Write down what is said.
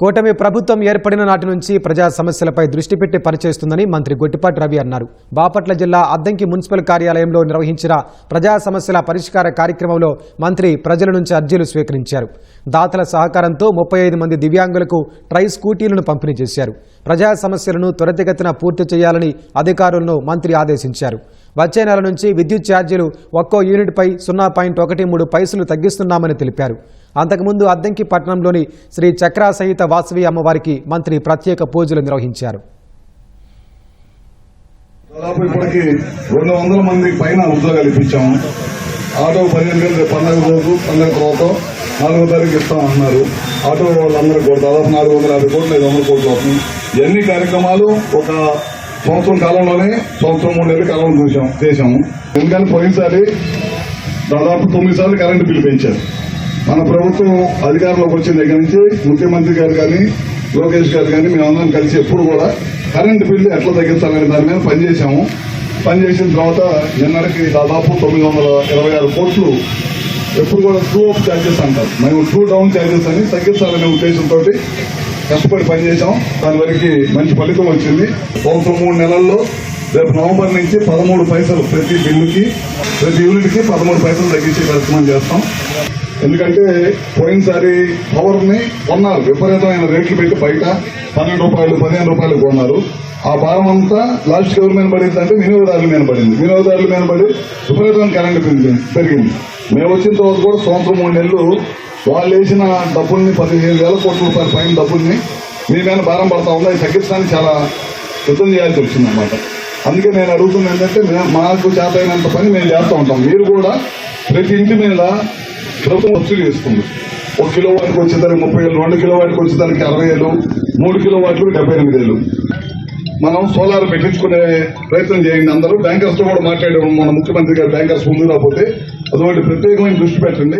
కూటమి ప్రభుత్వం ఏర్పడిన నాటి నుంచి ప్రజా సమస్యలపై దృష్టి పెట్టి పనిచేస్తుందని మంత్రి గొట్టిపాటి రవి అన్నారు. బాపట్ల జిల్లా అద్దంకి మున్సిపల్ కార్యాలయంలో నిర్వహించిన ప్రజా సమస్యల పరిష్కార కార్యక్రమంలో మంత్రి ప్రజల నుంచి అర్జీలు స్వీకరించారు. దాతల సహకారంతో ముప్పై ఐదు మంది దివ్యాంగులకు ట్రై స్కూటీలను పంపిణీ చేశారు. ప్రజా సమస్యలను త్వరితగతిన పూర్తి చేయాలని అధికారులను మంత్రి ఆదేశించారు. వచ్చే నెల నుంచి విద్యుత్ ఛార్జీలు ఒక్కో యూనిట్పై సున్నా పాయింట్ ఒకటి మూడు పైసలు తగ్గిస్తున్నామని తెలిపారు. అంతకుముందు అద్దంకి పట్టణంలోని శ్రీ చక్రా సహిత వాసవి అమ్మవారికి మంత్రి ప్రత్యేక పూజలు నిర్వహించారు. దాదాపు ఇప్పటికి రెండు వందల మందికి పైన ఉద్యోగాలు ఇప్పించాము ఆటో పదిహేను గంటల పండగ రోజు పండగ తర్వాత నాలుగో తారీఖు ఇస్తామన్నారు ఆటో వాళ్ళందరూ కూడా దాదాపు నాలుగు వందల యాభై కోట్లు ఐదు వందల కోట్లు అవుతుంది. ఇవన్నీ కార్యక్రమాలు? ఒక సంవత్సరం కాలంలోనే సంవత్సరం మూడు నెలల కాలంలో చూసాం చేశాము. ఎందుకంటే పోయినసారి దాదాపు తొమ్మిది సార్లు కరెంటు బిల్లు పెంచారు. మన ప్రభుత్వం అధికారంలోకి వచ్చిన దగ్గర నుంచి ముఖ్యమంత్రి గారు కానీ లోకేష్ గారు కానీ మేమందరం కలిసి ఎప్పుడు కూడా కరెంటు బిల్లు ఎట్లా తగ్గించాలనే దాని మీద పనిచేశాము. పనిచేసిన తర్వాత నిన్నటికి దాదాపు తొమ్మిది వందల ఇరవై ఆరు కోట్లు ఎప్పుడు కూడా టూ అప్ ఛార్జెస్ అంటారు. మేము టూ డౌన్ ఛార్జెస్ అని తగ్గించాలనే ఉద్దేశంతో కష్టపడి పనిచేశాం. దాని వరకు మంచి ఫలితం వచ్చింది. ఒక మూడు నెలల్లో రేపు నవంబర్ నుంచి పదమూడు పైసలు ప్రతి బిల్లుకి ప్రతి యూనిట్కి పదమూడు పైసలు తగ్గించే కార్యక్రమం చేస్తాం. ఎందుకంటే పోయినసారి పవర్ని కొన్నారు. విపరీతమైన రేట్లు పెట్టి బయట పన్నెండు రూపాయలు పదిహేను రూపాయలు కొన్నారు. ఆ భారం అంతా లాస్ట్ ఎవరి మీద పడింది అంటే వినియోగదారుల మీద పడింది. వినియోగదారుల మీద పడి విపరీతమైన కరెంటు పెరిగింది. మేము వచ్చిన తర్వాత కూడా సంవత్సరం మూడు నెలలు వాళ్ళు వేసిన డబ్బుల్ని పదిహేను వేల కోట్ల రూపాయల పైన డబ్బుల్ని మీ మీద భారం పడతా ఉంది? అది తగ్గించడానికి చాలా యుద్ధం చేయాల్సి వచ్చింది అనమాట అందుకే నేను అడుగుతున్నా ఏంటంటే మేము- మాకు అయినంత పని మేము చేస్తూ ఉంటాం. మీరు కూడా ప్రతి ఇంటి మీద ప్రభుత్వం సబ్సిడీ ఇస్తుంది ఒక కిలో వాటికి వచ్చేదానికి ముప్పై వేలు రెండు కిలో వాటికి వచ్చేదానికి అరవై వేలు మూడు కిలో వాటికి డెబ్బై ఎనిమిది వేలు మనం సోలార్ పెట్టించుకునే ప్రయత్నం చేయండి. అందరూ బ్యాంకర్స్తో కూడా మాట్లాడాము. మన ముఖ్యమంత్రి గారు బ్యాంకర్స్ ముందు రాకపోతే అటువంటి ప్రత్యేకమైన దృష్టి పెట్టండి.